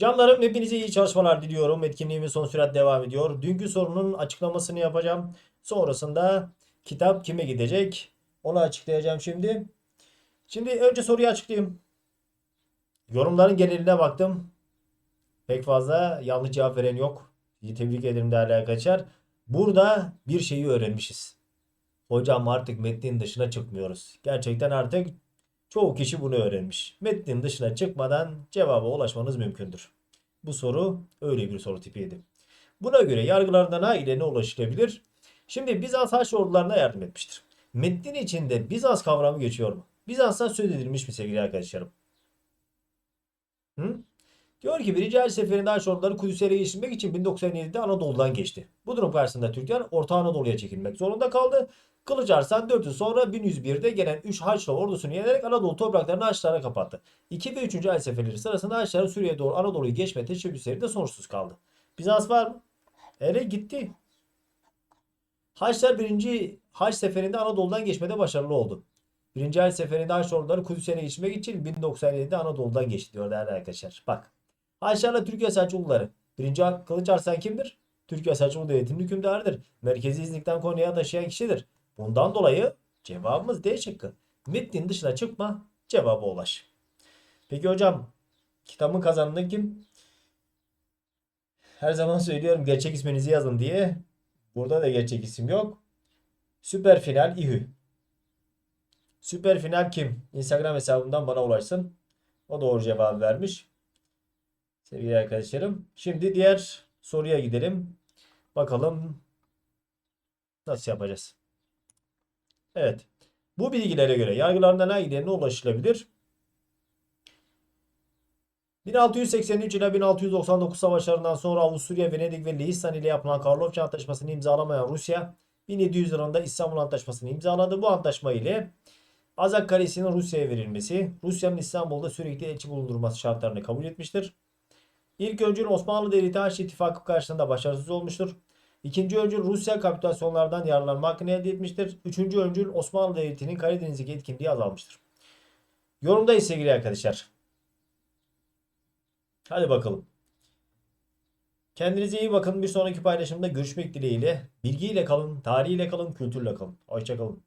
Canlarım hepinize iyi çalışmalar diliyorum. Etkinliğimiz son sürat devam ediyor. Dünkü sorunun açıklamasını yapacağım. Sonrasında kitap kime gidecek? Onu açıklayacağım şimdi. Şimdi önce soruyu açıklayayım. Yorumların geneline baktım. Pek fazla yanlış cevap veren yok. Sizi tebrik ederim değerli arkadaşlar. Burada bir şeyi öğrenmişiz. Hocam artık metnin dışına çıkmıyoruz. Gerçekten artık çoğu kişi bunu öğrenmiş. Metnin dışına çıkmadan cevaba ulaşmanız mümkündür. Bu soru öyle bir soru tipiydi. Buna göre yargılarından A ile ne ulaşılabilir? Şimdi Bizans Haç ordularına yardım etmiştir. Metnin içinde Bizans kavramı geçiyor mu? Bizans'tan söz edilmiş mi sevgili arkadaşlarım? Hı? Diyor ki birinci Haç seferinde Haç orduları Kudüs'e ele geçirmek için 1097'de Anadolu'dan geçti. Bu durum karşısında Türkler Orta Anadolu'ya çekilmek zorunda kaldı. Kılıç Arslan 4 yıl sonra 1101'de gelen 3 Haçlı ordusunu yenerek Anadolu topraklarını Haçlılara kapattı. 2 ve 3. Haç seferleri sırasında Haçlıların Suriye'ye doğru Anadolu'yu geçme teşebbüsleri de sonuçsuz kaldı. Bizans var mı? Ele gitti. Haçlar 1. Haç seferinde Anadolu'dan geçmede başarılı oldu. 1. Haç seferinde Haç orduları Kudüs'e ele geçirmek için 1097'de Anadolu'dan geçti diyor değerli arkadaşlar. Bak. Haçlarla Türkiye Selçukluları. 1. Kılıç Arslan kimdir? Türkiye Selçuklu Devleti'nin hükümdarıdır. Merkezi İznik'ten Konya'ya taşıyan kişidir. Bundan dolayı cevabımız D şıkkı. Metnin dışına çıkma, cevaba ulaş. Peki hocam, kitabın kazananı kim? Her zaman söylüyorum gerçek isminizi yazın diye. Burada da gerçek isim yok. Süper final İHÜ. Süper final kim? Instagram hesabımdan bana ulaşsın. O doğru cevabı vermiş. Sevgili arkadaşlarım. Şimdi diğer soruya gidelim. Bakalım nasıl yapacağız. Evet. Bu bilgilere göre yargılarından hangilerine ulaşılabilir? 1683 ile 1699 savaşlarından sonra Avusturya, Venedik ve Lehistan ile yapılan Karlofça Antlaşması'nı imzalamayan Rusya 1700 yılında İstanbul Antlaşması'nı imzaladı. Bu antlaşma ile Azak Kalesi'nin Rusya'ya verilmesi, Rusya'nın İstanbul'da sürekli elçi bulundurması şartlarını kabul etmiştir. İlk öncül Osmanlı Devleti Haçlı İttifakı karşısında başarısız olmuştur. İkinci öncül Rusya kapitülasyonlardan yararlanma hakkını elde etmiştir. Üçüncü öncül Osmanlı Devleti'nin Karadeniz'deki etkinliği azalmıştır. Yorumdayız sevgili arkadaşlar. Hadi bakalım. Kendinize iyi bakın. Bir sonraki paylaşımda görüşmek dileğiyle. Bilgiyle kalın, tarihiyle kalın, kültürle kalın. Hoşçakalın.